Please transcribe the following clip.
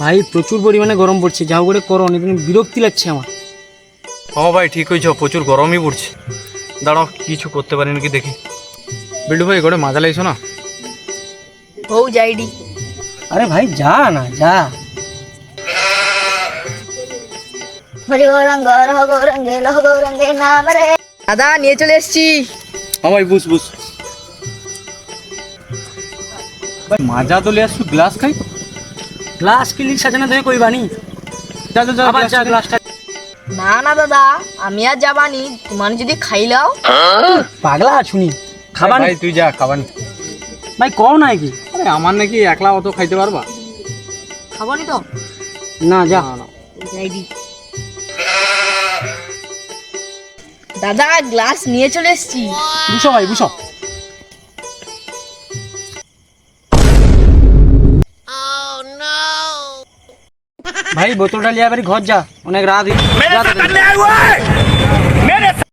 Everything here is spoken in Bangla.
ভাই প্রচুর পরিমাণে গরম পড়ছে। যা করে করো অনেক বিরক্তি লাগছে আমার। ও ভাই ঠিক হয়েছ প্রচুর গরমই পড়ছে। দাঁড়াও কিছু করতে পারি নাকি দেখি। বিল্ডু ভাই করে মাজা লাগছো না? হৌ যাইডি। আরে ভাই যা না যা। দাদা নিয়ে চলে এসছি। হ্যাঁ ভাই বুঝ বুঝ। ভাই মাজা তো লিয়ে আসছু গ্লাস খাই। গ্লাস কিলি সাজানো তুমি কই বানি? যা যা যা আবার যা গ্লাসটা না না দাদা আমি আর যাবানি তোমার যদি খাইলাও পাগলা আছুনি খাবার ভাই তুই যা খাবার ভাই কও না কি? আরে আমার নাকি একলা অত খাইতে পারবা? খাবানি তো? না যা। দাদা গ্লাস নিয়ে চলে এসছি। বুঝো ভাই বুঝো। ভাই বোতলটা লিয়ে এবারে ঘর যা অনেক